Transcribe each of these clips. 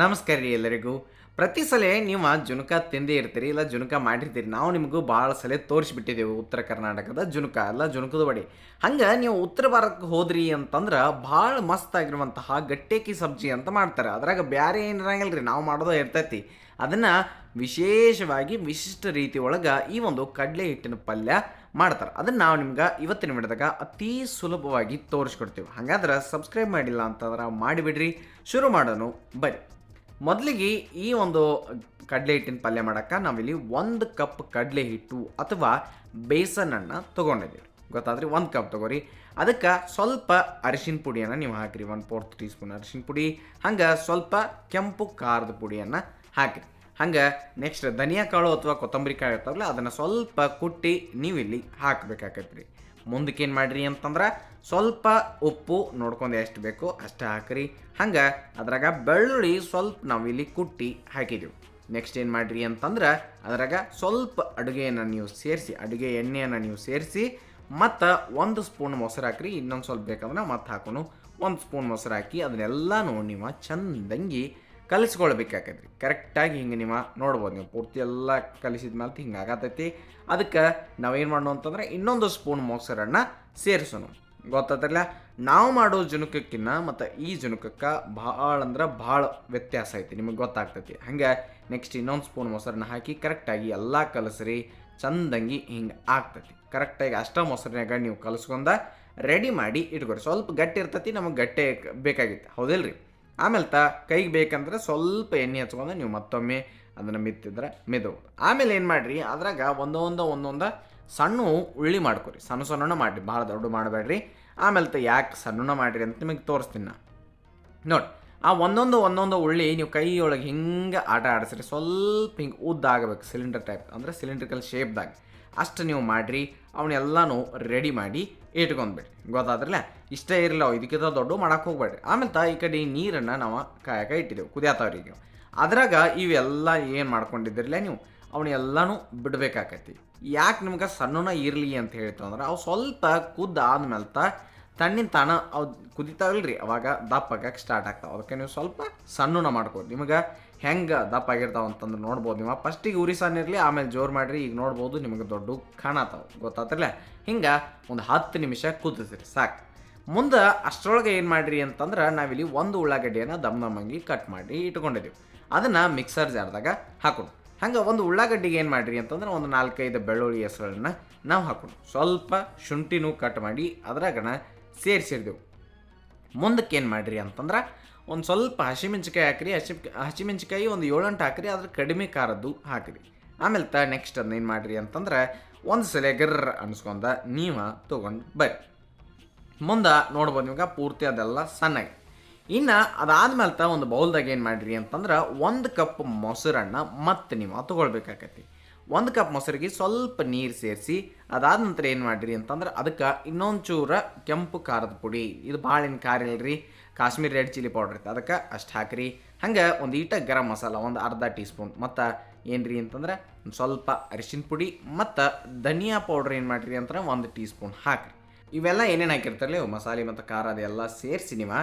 ನಮಸ್ಕಾರ ರೀ ಎಲ್ಲರಿಗೂ. ಪ್ರತಿ ಸಲ ನೀವು ಜುನಕ ತಿಂದೇ ಇರ್ತೀರಿ, ಇಲ್ಲ ಜುನಕ ಮಾಡಿರ್ತೀರಿ, ನಾವು ನಿಮಗೂ ಭಾಳ ಸಲ ತೋರಿಸ್ಬಿಟ್ಟಿದ್ದೇವೆ ಉತ್ತರ ಕರ್ನಾಟಕದ ಜುನಕ ಅಲ್ಲ ಜುನಕದ ಬಡಿ ಹಂಗೆ ನೀವು ಉತ್ತರ ಭಾರತಕ್ಕೆ ಹೋದ್ರಿ ಅಂತಂದ್ರೆ ಭಾಳ ಮಸ್ತ್ ಆಗಿರುವಂತಹ ಗಟ್ಟೇಕಿ ಸಬ್ಜಿ ಅಂತ ಮಾಡ್ತಾರೆ. ಅದ್ರಾಗ ಬೇರೆ ಏನಿರಂಗಿಲ್ಲ ರೀ ನಾವು ಮಾಡೋದೇ ಇರ್ತೈತಿ. ಅದನ್ನು ವಿಶೇಷವಾಗಿ ವಿಶಿಷ್ಟ ರೀತಿ ಒಳಗೆ ಈ ಒಂದು ಕಡಲೆ ಹಿಟ್ಟಿನ ಪಲ್ಯ ಮಾಡ್ತಾರೆ. ಅದನ್ನು ನಾವು ನಿಮ್ಗೆ ಇವತ್ತಿನ ವಿಡಿಯೋದಾಗ ಅತಿ ಸುಲಭವಾಗಿ ತೋರಿಸ್ಕೊಡ್ತೀವಿ. ಹಾಗಾದ್ರೆ ಸಬ್ಸ್ಕ್ರೈಬ್ ಮಾಡಿಲ್ಲ ಅಂತಂದ್ರೆ ಮಾಡಿಬಿಡ್ರಿ. ಶುರು ಮಾಡೋಣ ಬರ್ರಿ ಮೊದಲಿಗೆ ಈ ಒಂದು ಕಡಲೆ ಹಿಟ್ಟಿನ ಪಲ್ಯ ಮಾಡೋಕ್ಕೆ ನಾವಿಲ್ಲಿ ಒಂದು ಕಪ್ ಕಡಲೆ ಹಿಟ್ಟು ಅಥವಾ ಬೇಸನನ್ನು ತೊಗೊಂಡಿದ್ದೀವಿ. ಗೊತ್ತಾದ್ರೆ ಒಂದು ಕಪ್ ತೊಗೋರಿ. ಅದಕ್ಕೆ ಸ್ವಲ್ಪ ಅರಿಶಿನ ಪುಡಿಯನ್ನು ನೀವು ಹಾಕಿರಿ. ಒನ್ ಫೋರ್ತ್ ಟೀ ಸ್ಪೂನ್ ಅರಿಶಿನ ಪುಡಿ. ಹಂಗೆ ಸ್ವಲ್ಪ ಕೆಂಪು ಖಾರದ ಪುಡಿಯನ್ನು ಹಾಕಿರಿ. ಹಂಗೆ ನೆಕ್ಸ್ಟ್ ಧನಿಯಾ ಕಾಳು ಅಥವಾ ಕೊತ್ತಂಬರಿ ಕಾಳು ಇರ್ತಾವಲ್ಲ, ಅದನ್ನು ಸ್ವಲ್ಪ ಕುಟ್ಟಿ ನೀವಿಲ್ಲಿ ಹಾಕಬೇಕಾಗತ್ತೆ ರೀ ಮುಂದಕ್ಕೆ ಏನು ಮಾಡಿರಿ ಅಂತಂದ್ರೆ ಸ್ವಲ್ಪ ಉಪ್ಪು ನೋಡ್ಕೊಂಡು ಎಷ್ಟು ಬೇಕು ಅಷ್ಟು ಹಾಕ್ರಿ. ಹಂಗೆ ಅದ್ರಾಗ ಬೆಳ್ಳುಳ್ಳಿ ಸ್ವಲ್ಪ ನಾವಿಲ್ಲಿ ಕುಟ್ಟಿ ಹಾಕಿದ್ದೀವಿ ನೆಕ್ಸ್ಟ್ ಏನು ಮಾಡಿರಿ ಅಂತಂದ್ರೆ ಅದ್ರಾಗ ಸ್ವಲ್ಪ ಅಡುಗೆಯನ್ನು ನೀವು ಸೇರಿಸಿ, ಅಡುಗೆ ಎಣ್ಣೆಯನ್ನು ನೀವು ಸೇರಿಸಿ, ಮತ್ತು ಒಂದು ಸ್ಪೂನ್ ಮೊಸರು ಹಾಕ್ರಿ. ಇನ್ನೊಂದು ಸ್ವಲ್ಪ ಬೇಕಂದ್ರೆ ಮತ್ತೆ ಹಾಕೋನು. ಒಂದು ಸ್ಪೂನ್ ಮೊಸರು ಹಾಕಿ ಅದನ್ನೆಲ್ಲನೂ ನೀವು ಚಂದಂಗಿ ಕಲಿಸ್ಕೊಳ್ಬೇಕಾಕೈತ್ರಿ ಕರೆಕ್ಟಾಗಿ ಹಿಂಗೆ ನೀವು ನೋಡ್ಬೋದು ನೀವು ಪೂರ್ತಿ ಎಲ್ಲ ಕಲಿಸಿದ ಮೇಲೆ ಹಿಂಗೆ ಆಗತೈತಿ. ಅದಕ್ಕೆ ನಾವೇನು ಮಾಡೋಣ ಅಂತಂದ್ರೆ ಇನ್ನೊಂದು ಸ್ಪೂನ್ ಮೊಸರನ್ನು ಸೇರಿಸೋಣ. ಗೊತ್ತಾತಿಲ್ಲ? ನಾವು ಮಾಡೋ ಜುನುಕಕ್ಕಿನ್ನ ಮತ್ತು ಈ ಜುನುಕಕ್ಕೆ ಭಾಳ ಅಂದ್ರೆ ಭಾಳ ವ್ಯತ್ಯಾಸ ಐತಿ. ನಿಮಗೆ ಗೊತ್ತಾಗ್ತೈತಿ. ಹಂಗೆ ನೆಕ್ಸ್ಟ್ ಇನ್ನೊಂದು ಸ್ಪೂನ್ ಮೊಸರನ್ನ ಹಾಕಿ ಕರೆಕ್ಟಾಗಿ ಎಲ್ಲ ಕಲಸ್ರಿ, ಚಂದಂಗಿ ಹಿಂಗೆ ಆಗ್ತೈತಿ. ಕರೆಕ್ಟಾಗಿ ಅಷ್ಟ ಮೊಸರಿನಾಗ ನೀವು ಕಲಸ್ಕೊಂಡ ರೆಡಿ ಮಾಡಿ ಇಟ್ಕೊರಿ. ಸ್ವಲ್ಪ ಗಟ್ಟಿ ಇರ್ತೈತಿ, ನಮಗೆ ಗಟ್ಟೆ ಬೇಕಾಗಿತ್ತು. ಹೌದಿಲ್ರಿ? ಆಮೇಲೆ ತ, ಕೈಗೆ ಬೇಕಂದ್ರೆ ಸ್ವಲ್ಪ ಎಣ್ಣೆ ಹಚ್ಕೊಂಡು ನೀವು ಮತ್ತೊಮ್ಮೆ ಅದನ್ನು ಮಿತ್ತಿದ್ರೆ ಮೆದು ಆಮೇಲೆ ಏನು ಮಾಡಿರಿ, ಅದ್ರಾಗ ಒಂದೊಂದು ಒಂದೊಂದು ಸಣ್ಣ ಉಳ್ಳಿ ಮಾಡ್ಕೊರಿ. ಸಣ್ಣ ಸಣ್ಣ ಮಾಡಿರಿ, ಭಾಳ ದೊಡ್ಡ ಮಾಡಬೇಡ್ರಿ. ಆಮೇಲೆ ತ, ಯಾಕೆ ಸಣ್ಣ ಮಾಡಿರಿ ಅಂತ ನಿಮಗೆ ತೋರಿಸ್ತೀನಿ ನಾ. ನೋಡಿ, ಆ ಒಂದೊಂದು ಒಂದೊಂದು ಉಳ್ಳಿ ನೀವು ಕೈಯೊಳಗೆ ಹಿಂಗೆ ಆಟ ಆಡಿಸ್ರಿ, ಸ್ವಲ್ಪ ಹಿಂಗೆ ಉದ್ದ ಆಗಬೇಕು ಸಿಲಿಂಡರ್ ಟೈಪ್ ಅಂದರೆ ಸಿಲಿಂಡ್ರಿಕಲ್ ಶೇಪ್ದಾಗ ಅಷ್ಟು ನೀವು ಮಾಡಿರಿ ಅವನ್ನೆಲ್ಲನೂ ರೆಡಿ ಮಾಡಿ ಇಟ್ಕೊಂಡ್ಬಿಡ್ರಿ. ಗೊತ್ತಾದ್ರಲ್ಲ? ಇಷ್ಟೇ ಇರಲ್ಲ ಇದಕ್ಕಿಂತ ದೊಡ್ಡ ಮಾಡಕ್ಕೆ ಹೋಗ್ಬೇಡ್ರಿ. ಆಮೇಲೆ ತ ಈ ಕಡೆ ನೀರನ್ನು ನಾವು ಕಾಯಕ ಇಟ್ಟಿದ್ದೆವು ಕುದಿಯತ್ತವ್ರಿಗೆ ಅದ್ರಾಗ ಇವೆಲ್ಲ ಏನು ಮಾಡ್ಕೊಂಡಿದ್ದಿರಲ್ಲ ನೀವು? ಅವನ್ನೆಲ್ಲನೂ ಬಿಡಬೇಕಾಕತ್ತಿ. ಯಾಕೆ ನಿಮ್ಗೆ ಸಣ್ಣನ ಇರಲಿ ಅಂತ ಹೇಳ್ತು ಅಂದ್ರೆ, ಅವು ಸ್ವಲ್ಪ ಕುದ್ದ ಆದ್ಮೇಲೆ ತಣ್ಣಿನ ತಾನ ಅವು ಕುದಿತಾವಲ್ರಿ, ಅವಾಗ ದಪ್ಪ ಆಗಕ್ಕೆ ಸ್ಟಾರ್ಟ್ ಆಗ್ತಾವೆ. ಅದಕ್ಕೆ ನೀವು ಸ್ವಲ್ಪ ಸಣ್ಣನ ಮಾಡ್ಕೋರಿ ನಿಮಗೆ ಹೆಂಗೆ ದಪ್ಪ ಆಗಿರ್ತಾವ ಅಂತಂದ್ರೆ ನೋಡ್ಬೋದು. ನೀವು ಫಸ್ಟಿಗೆ ಉರಿ ಸಣ್ಣ ಇರಲಿ, ಆಮೇಲೆ ಜೋರು ಮಾಡಿರಿ, ಈಗ ನೋಡ್ಬೋದು ನಿಮಗೆ ದೊಡ್ಡ ಕಾಣತಾವ. ಗೊತ್ತಾತ್ರಲ್ಲ? ಹಿಂಗೆ ಒಂದು ಹತ್ತು ನಿಮಿಷ ಕುದಿಸ್ರಿ ಸಾಕು. ಮುಂದೆ ಅಷ್ಟರೊಳಗೆ ಏನು ಮಾಡಿರಿ ಅಂತಂದ್ರೆ ನಾವಿಲ್ಲಿ ಒಂದು ಉಳ್ಳಾಗಡ್ಡಿಯನ್ನು ದಮ್ ದಮ್ಮಂಗಿ ಕಟ್ ಮಾಡಿ ಇಟ್ಕೊಂಡಿದ್ದೀವಿ ಅದನ್ನು ಮಿಕ್ಸರ್ ಜಾರ್ದಾಗ ಹಾಕೋಣ. ಹಂಗೆ ಒಂದು ಉಳ್ಳಾಗಡ್ಡಿಗೆ ಏನು ಮಾಡಿರಿ ಅಂತಂದ್ರೆ ಒಂದು ನಾಲ್ಕೈದು ಬೆಳ್ಳುಳ್ಳಿ ಹೆಸರುಗಳನ್ನ ನಾವು ಹಾಕೊಂಡು ಸ್ವಲ್ಪ ಶುಂಠಿನೂ ಕಟ್ ಮಾಡಿ ಅದ್ರಾಗನ ಸೇರಿಸಿರ್ದೆವು. ಮುಂದಕ್ಕೆ ಏನು ಮಾಡಿರಿ ಅಂತಂದ್ರೆ ಒಂದು ಸ್ವಲ್ಪ ಹಸಿಮೆಣ್ಸಿಕಾಯಿ ಹಾಕ್ರಿ. ಹಸಿ ಹಸಿಮೆಣ್ಸಿಕಾಯಿ ಒಂದು ಏಳೆಂಟು ಹಾಕ್ರಿ ಅದ್ರ ಕಡಿಮೆ ಖಾರದ್ದು ಹಾಕಿರಿ. ಆಮೇಲೆ ತ ನೆಕ್ಸ್ಟ್ ಅದನ್ನ ಏನು ಮಾಡಿರಿ ಅಂತಂದ್ರೆ ಒಂದು ಸಲ ಗರ್ ಅನ್ಸ್ಕೊಂಡ ನೀವು ತೊಗೊಂಡು ಬರ್ರಿ. ಮುಂದೆ ನೋಡ್ಬೋದು ನಿಮ್ಗೆ ಪೂರ್ತಿ ಅದೆಲ್ಲ ಸಣ್ಣಗೆ. ಇನ್ನು ಅದಾದ್ಮೇಲೆ ತ ಒಂದು ಬೌಲ್ದಾಗ ಏನು ಮಾಡಿರಿ ಅಂತಂದ್ರೆ ಒಂದು ಕಪ್ ಮೊಸರನ್ನ ಮತ್ತೆ ನೀವು ತೊಗೊಳ್ಬೇಕಾಕತಿ. ಒಂದು ಕಪ್ ಮೊಸರಿಗೆ ಸ್ವಲ್ಪ ನೀರು ಸೇರಿಸಿ, ಅದಾದ ನಂತರ ಏನು ಮಾಡಿರಿ ಅಂತಂದ್ರೆ ಅದಕ್ಕೆ ಇನ್ನೊಂದು ಚೂರ ಕೆಂಪು ಖಾರದ ಪುಡಿ. ಇದು ಭಾಳ ಏನು ಖಾರ ಇಲ್ಲರಿ ಕಾಶ್ಮೀರ್ ರೆಡ್ ಚಿಲ್ಲಿ ಪೌಡ್ರ್ ಐತೆ ಅದಕ್ಕೆ ಅಷ್ಟು ಹಾಕಿರಿ. ಹಂಗೆ ಒಂದು ಈಟ ಗರಂ ಮಸಾಲ, ಒಂದು ಅರ್ಧ ಟೀ ಸ್ಪೂನ್ ಮತ್ತು ರೀ ಅಂತಂದ್ರೆ ಸ್ವಲ್ಪ ಅರಿಶಿನ ಪುಡಿ, ಮತ್ತು ಧನಿಯಾ ಪೌಡ್ರ್ ಏನು ಮಾಡಿರಿ ಅಂತಂದ್ರೆ ಒಂದು ಟೀ ಸ್ಪೂನ್ ಹಾಕಿರಿ. ಇವೆಲ್ಲ ಏನೇನು ಹಾಕಿರ್ತಾರಲ್ಲ ಮಸಾಲೆ ಮತ್ತು ಖಾರ ಅದೆಲ್ಲ ಸೇರಿಸಿ ನೀವು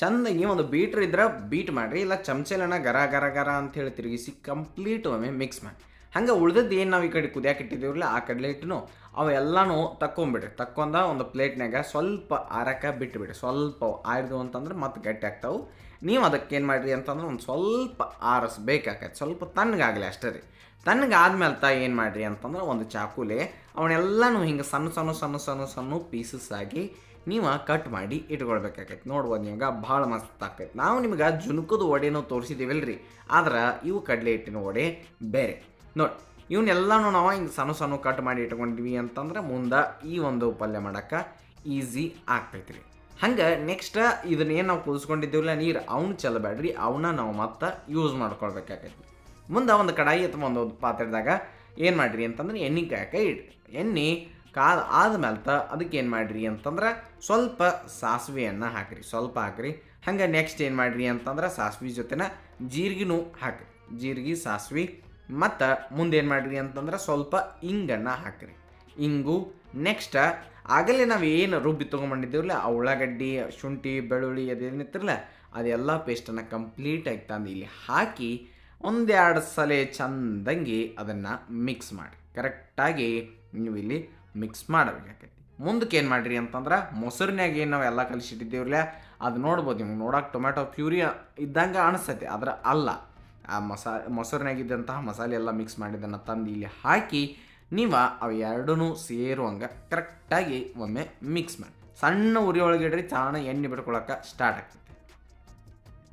ಚಂದಾಗಿ ಒಂದು ಬೀಟ್ರ್ ಇದ್ರೆ ಬೀಟ್ ಮಾಡಿರಿ, ಇಲ್ಲ ಚಮಚೆಲನ ಗರ ಗರ ಗರ ಅಂತ ಹೇಳಿ ತಿರುಗಿಸಿ ಕಂಪ್ಲೀಟ್ ಒಮ್ಮೆ ಮಿಕ್ಸ್ ಮಾಡಿ. ಹಂಗೆ ಉಳ್ದದ್ದು ಏನು ನಾವು ಈ ಕಡೆ ಕುದಿಯಾಕೆ ಇಟ್ಟಿದ್ದೀವಲ್ಲ ಆ ಕಡಲೆ ಹಿಟ್ಟನು ಅವೆಲ್ಲನೂ ತಕ್ಕೊಂಬಿಡ್ರಿ ತಕ್ಕೊಂಡ ಒಂದು ಪ್ಲೇಟ್ನಾಗ ಸ್ವಲ್ಪ ಆರಕ್ಕೆ ಬಿಟ್ಟುಬಿಡ್ರಿ ಸ್ವಲ್ಪ ಆಯ್ದು ಅಂತಂದ್ರೆ ಮತ್ತೆ ಗಟ್ಟಿ ಆಗ್ತಾವೆ. ನೀವು ಅದಕ್ಕೆ ಏನು ಮಾಡಿರಿ ಅಂತಂದ್ರೆ ಒಂದು ಸ್ವಲ್ಪ ಆರಿಸ್ಬೇಕಾಗತ್ತೆ ಸ್ವಲ್ಪ ತಣ್ಣಗಾಗಲಿ ಅಷ್ಟೇ ರೀ. ತಣ್ಣಗಾದ್ಮೇಲೆ ತ ಏನು ಮಾಡಿರಿ ಅಂತಂದ್ರೆ ಒಂದು ಚಾಕುಲೆ ಅವನ್ನೆಲ್ಲನೂ ಹಿಂಗೆ ಸಣ್ಣ ಸಣ್ಣ ಸಣ್ಣ ಸಣ್ಣ ಸಣ್ಣ ಪೀಸಸ್ ಆಗಿ ನೀವು ಕಟ್ ಮಾಡಿ ಇಟ್ಕೊಳ್ಬೇಕಾಗೈತೆ ನೋಡ್ಬೋದು ನಿಮ್ಗೆ ಭಾಳ ಮಸ್ತ್ ಆಕೈತೆ ನಾವು ನಿಮ್ಗೆ ಜುನುಕದ ವಡೆನೂ ತೋರಿಸಿದ್ದೀವಲ್ರಿ ಆದ್ರೆ ಇವು ಕಡಲೆ ಹಿಟ್ಟಿನ ವಡೆ ಬೇರೆ. ನೋಡಿ ಇವನ್ನೆಲ್ಲನೂ ನಾವು ಹಿಂಗೆ ಸಣ್ಣ ಸಣ್ಣ ಕಟ್ ಮಾಡಿ ಇಟ್ಕೊಂಡ್ವಿ ಅಂತಂದ್ರೆ ಮುಂದೆ ಈ ಒಂದು ಪಲ್ಯ ಮಾಡೋಕ್ಕೆ ಈಸಿ ರೀ ಹಂಗೆ ನೆಕ್ಸ್ಟ್ ಇದನ್ನ ಏನು ನಾವು ಕುದಿಸ್ಕೊಂಡಿದ್ದೀವಲ್ಲ, ನೀರು ಅವನು ಚೆಲ್ಲಬೇಡ್ರಿ ಅವನ್ನ ನಾವು ಮತ್ತೆ ಯೂಸ್ ಮಾಡ್ಕೊಳ್ಬೇಕಾಗೈತಿ ಮುಂದೆ ಒಂದು ಕಡಾಯಿ ಅಥವಾ ಒಂದು ಪಾತ್ರೆದಾಗ ಏನು ಮಾಡಿರಿ ಅಂತಂದ್ರೆ ಎಣ್ಣೆ ಕಾಯಕ ಇಡ್ರಿ. ಎಣ್ಣೆ ಕಾದ ಆದಮೇಲೆ ಅದಕ್ಕೆ ಏನು ಮಾಡಿರಿ ಅಂತಂದ್ರೆ ಸ್ವಲ್ಪ ಸಾಸಿವೆಯನ್ನು ಹಾಕಿರಿ, ಸ್ವಲ್ಪ ಹಾಕಿರಿ. ಹಂಗೆ ನೆಕ್ಸ್ಟ್ ಏನು ಮಾಡಿರಿ ಅಂತಂದ್ರೆ ಸಾಸಿವೆ ಜೊತೆನ ಜೀರಿಗೆನೂ ಹಾಕಿರಿ. ಜೀರಿಗೆ, ಸಾಸಿವೆ ಮತ್ತು ಮುಂದೇನು ಮಾಡಿರಿ ಅಂತಂದ್ರೆ ಸ್ವಲ್ಪ ಇಂಗನ್ನು ಹಾಕಿರಿ. ಇಂಗು ನೆಕ್ಸ್ಟ್ ಆಗಲೇ ನಾವು ಏನು ರುಬ್ಬಿ ತೊಗೊಂಬಂದಿದ್ದೀವಲ್ಲ ಆ ಉಳ್ಳಾಗಡ್ಡಿ, ಶುಂಠಿ, ಬೆಳ್ಳುಳ್ಳಿ ಅದೇನಿತ್ತಿರಲ್ಲ ಅದೆಲ್ಲ ಪೇಸ್ಟನ್ನು ಕಂಪ್ಲೀಟಾಗಿ ತಂದು ಇಲ್ಲಿ ಹಾಕಿ ಒಂದೆರಡು ಸಲ ಚಂದಂಗಿ ಅದನ್ನು ಮಿಕ್ಸ್ ಮಾಡಿ. ಕರೆಕ್ಟಾಗಿ ನೀವು ಇಲ್ಲಿ ಮಿಕ್ಸ್ ಮಾಡಬೇಕಾಗೈತಿ ಮುಂದಕ್ಕೆ ಏನು ಮಾಡಿರಿ ಅಂತಂದ್ರೆ ಮೊಸರಿನಾಗ ಏನು ನಾವು ಎಲ್ಲ ಕಲಿಸಿಟ್ಟಿದ್ದೀವ್ರಲ್ಲ, ಅದು ನೋಡ್ಬೋದು, ನಿಮ್ಗೆ ನೋಡೋಕೆ ಟೊಮ್ಯಾಟೊ ಪ್ಯೂರಿ ಇದ್ದಂಗೆ ಅನಿಸ್ತೈತಿ, ಆದ್ರೆ ಅಲ್ಲ. ಆ ಮಸಾ ಮೊಸರಿನಾಗಿದ್ದಂತಹ ಮಸಾಲೆ ಎಲ್ಲ ಮಿಕ್ಸ್ ಮಾಡಿದ್ದನ್ನು ತಂದು ಇಲ್ಲಿ ಹಾಕಿ, ನೀವು ಅವು ಎರಡೂ ಸೇರುವಂಗೆ ಕರೆಕ್ಟಾಗಿ ಒಮ್ಮೆ ಮಿಕ್ಸ್ ಮಾಡಿ. ಸಣ್ಣ ಉರಿ ಇಡ್ರಿ, ಚಾಣ ಎಣ್ಣೆ ಬಿಟ್ಕೊಳಕ್ಕೆ ಸ್ಟಾರ್ಟ್ ಆಗ್ತದೆ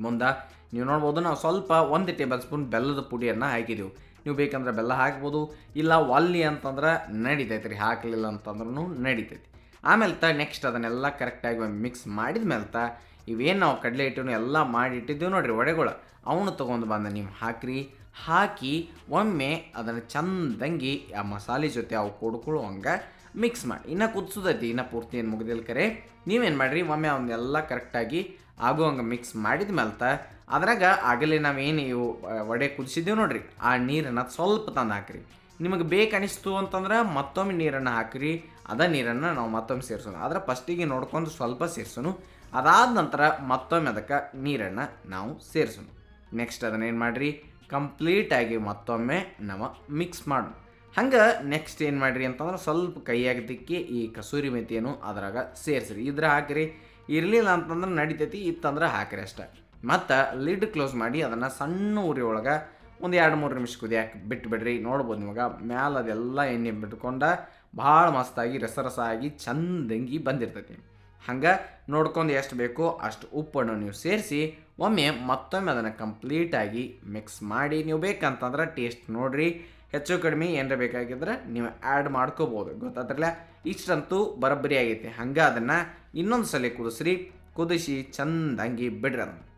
ಮುಂದೆ ನೀವು ನೋಡ್ಬೋದು, ನಾವು ಸ್ವಲ್ಪ ಒಂದು ಟೇಬಲ್ ಸ್ಪೂನ್ ಬೆಲ್ಲದ ಪುಡಿಯನ್ನು ಹಾಕಿದೆವು. ನೀವು ಬೇಕಂದ್ರೆ ಬೆಲ್ಲ ಹಾಕ್ಬೋದು, ಇಲ್ಲ ಒಲ್ಲಿ ಅಂತಂದ್ರೆ ನಡಿತೈತೆ ರೀ, ಹಾಕಲಿಲ್ಲ ಅಂತಂದ್ರೂ ನಡಿತೈತಿ. ಆಮೇಲೆ ತ ನೆಕ್ಸ್ಟ್ ಅದನ್ನೆಲ್ಲ ಕರೆಕ್ಟಾಗಿ ಮಿಕ್ಸ್ ಮಾಡಿದ ಮೇಲೆ ತ ಇವೇನು ನಾವು ಕಡಲೆ ಹಿಟ್ಟನ್ನು ಎಲ್ಲ ಮಾಡಿ ಇಟ್ಟಿದ್ದೀವಿ ನೋಡಿರಿ, ವಡೆಗಳು. ಅವನು ತೊಗೊಂಡು ಬಂದ, ನೀವು ಹಾಕ್ರಿ. ಹಾಕಿ ಒಮ್ಮೆ ಅದನ್ನು ಚಂದಂಗಿ ಆ ಮಸಾಲೆ ಜೊತೆ ಅವು ಕೊಡ್ಕೊಳ್ಳುವಂಗೆ ಮಿಕ್ಸ್ ಮಾಡಿ. ಇನ್ನು ಕುದಿಸೋದೈತಿ, ಇನ್ನು ಪೂರ್ತಿ ಏನು ಮುಗಿದಿಲ್ಲ ಕರೆ. ನೀವೇನು ಮಾಡಿರಿ, ಒಮ್ಮೆ ಅವನ್ನೆಲ್ಲ ಕರೆಕ್ಟಾಗಿ ಆಗೋ ಹಂಗೆ ಮಿಕ್ಸ್ ಮಾಡಿದ ಮೇಲೆ ಅದ್ರಾಗ ಆಗಲೇ ನಾವೇನು ಇವು ವಡೆ ಕುದಿಸಿದ್ದೀವಿ ನೋಡ್ರಿ, ಆ ನೀರನ್ನು ಸ್ವಲ್ಪ ತಂದು ಹಾಕ್ರಿ. ನಿಮಗೆ ಬೇಕು ಅನಿಸ್ತು ಅಂತಂದ್ರೆ ಮತ್ತೊಮ್ಮೆ ನೀರನ್ನು ಹಾಕಿರಿ, ಅದ ನೀರನ್ನು ನಾವು ಮತ್ತೊಮ್ಮೆ ಸೇರಿಸೋಣ. ಆದರೆ ಫಸ್ಟಿಗೆ ನೋಡ್ಕೊಂಡು ಸ್ವಲ್ಪ ಸೇರಿಸೋನು ಅದಾದ ನಂತರ ಮತ್ತೊಮ್ಮೆ ಅದಕ್ಕೆ ನೀರನ್ನು ನಾವು ಸೇರಿಸೋಣ. ನೆಕ್ಸ್ಟ್ ಅದನ್ನೇನು ಮಾಡಿರಿ? ಕಂಪ್ಲೀಟಾಗಿ ಮತ್ತೊಮ್ಮೆ ನಾವು ಮಿಕ್ಸ್ ಮಾಡೋಣ. ಹಂಗೆ ನೆಕ್ಸ್ಟ್ ಏನು ಮಾಡಿರಿ ಅಂತಂದ್ರೆ ಸ್ವಲ್ಪ ಕೈಯಾಗಿ ತಿಕ್ಕಿ ಈ ಕಸೂರಿ ಮೆಥಿಯನ್ನು ಅದ್ರಾಗ ಸೇರಿಸ್ರಿ. ಇದ್ರ ಹಾಕಿರಿ. ಇರಲಿಲ್ಲ ಅಂತಂದ್ರೆ ನಡಿತೈತಿ, ಇತ್ತಂದ್ರೆ ಹಾಕಿರಿ ಅಷ್ಟೇ. ಮತ್ತು ಲಿಡ್ ಕ್ಲೋಸ್ ಮಾಡಿ ಅದನ್ನು ಸಣ್ಣ ಉರಿ ಒಳಗೆ ಒಂದು ಎರಡು ಮೂರು ನಿಮಿಷ ಕುದಿಯಾಕೆ ಬಿಟ್ಟು ಬಿಡ್ರಿ ನೋಡ್ಬೋದು ನಿಮಗೆ, ಮ್ಯಾಲ ಅದೆಲ್ಲ ಎಣ್ಣೆ ಬಿಟ್ಕೊಂಡು ಭಾಳ ಮಸ್ತಾಗಿ ರಸರಸ ರಸ ಆಗಿ ಚಂದಂಗಿ ಬಂದಿರ್ತೈತಿ. ಹಂಗೆ ನೋಡ್ಕೊಂಡು ಎಷ್ಟು ಬೇಕೋ ಅಷ್ಟು ಉಪ್ಪನ್ನು ನೀವು ಸೇರಿಸಿ, ಒಮ್ಮೆ ಮತ್ತೊಮ್ಮೆ ಅದನ್ನು ಕಂಪ್ಲೀಟಾಗಿ ಮಿಕ್ಸ್ ಮಾಡಿ, ನೀವು ಬೇಕಂತಂದ್ರೆ ಟೇಸ್ಟ್ ನೋಡಿರಿ. ಹೆಚ್ಚು ಕಡಿಮೆ ಏನಾರ ಬೇಕಾಗಿದ್ರೆ ನೀವು ಆ್ಯಡ್ ಮಾಡ್ಕೋಬೋದು. ಗೊತ್ತಾದ್ರಲ್ಲ? ಇಷ್ಟಂತೂ ಬರೋಬ್ಬರಿ ಆಗೈತೆ. ಹಂಗೆ ಅದನ್ನು ಇನ್ನೊಂದು ಸಲ ಕುದಿಸ್ರಿ. ಕುದಿಸಿ ಚಂದಂಗಿ ಬಿಡ್ರಿ ಅದನ್ನು.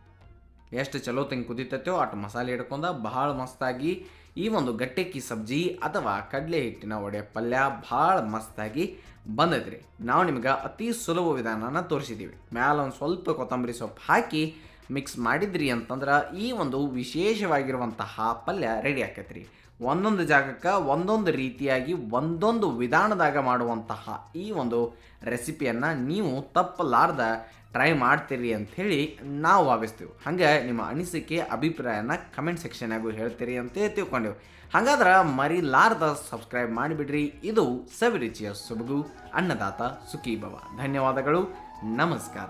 ಎಷ್ಟು ಚಲೋ ತಂಗೆ ಕುದಿತೈತೋ ಅಟ್ ಮಸಾಲೆ ಹಿಡ್ಕೊಂಡ ಭಾಳ ಮಸ್ತಾಗಿ ಈ ಒಂದು ಗಟ್ಟೆಕ್ಕಿ ಸಬ್ಜಿ ಅಥವಾ ಕಡಲೆ ಹಿಟ್ಟಿನ ವಡೆ ಪಲ್ಯ ಭಾಳ ಮಸ್ತಾಗಿ ಬಂದೈತ್ರಿ. ನಾವು ನಿಮ್ಗೆ ಅತಿ ಸುಲಭ ವಿಧಾನನ ತೋರಿಸಿದ್ದೀವಿ ಮ್ಯಾಲ ಒಂದು ಸ್ವಲ್ಪ ಕೊತ್ತಂಬರಿ ಸೊಪ್ಪು ಹಾಕಿ ಮಿಕ್ಸ್ ಮಾಡಿದ್ರಿ ಅಂತಂದ್ರೆ ಈ ಒಂದು ವಿಶೇಷವಾಗಿರುವಂತಹ ಪಲ್ಯ ರೆಡಿ ಆಕೈತ್ರಿ. ಒಂದೊಂದು ಜಾಗಕ್ಕೆ ಒಂದೊಂದು ರೀತಿಯಾಗಿ ಒಂದೊಂದು ವಿಧಾನದಾಗ ಮಾಡುವಂತಹ ಈ ಒಂದು ರೆಸಿಪಿಯನ್ನು ನೀವು ತಪ್ಪಲಾರ್ದ ಟ್ರೈ ಮಾಡ್ತೀರಿ ಅಂಥೇಳಿ ನಾವು ಭಾವಿಸ್ತೀವಿ. ಹಂಗೆ ನಿಮ್ಮ ಅನಿಸಿಕೆ, ಅಭಿಪ್ರಾಯನ ಕಮೆಂಟ್ ಸೆಕ್ಷನ್ನಾಗೂ ಹೇಳ್ತೀರಿ ಅಂತ ತಿಳ್ಕೊಂಡೆವು. ಹಾಗಾದ್ರೆ ಮರಿಲಾರ್ದ ಸಬ್ಸ್ಕ್ರೈಬ್ ಮಾಡಿಬಿಡ್ರಿ. ಇದು ಸವಿರುಚಿಯ ಸೊಬಗು, ಅನ್ನದಾತ ಸುಖಿ ಭವ ಧನ್ಯವಾದಗಳು. ನಮಸ್ಕಾರ.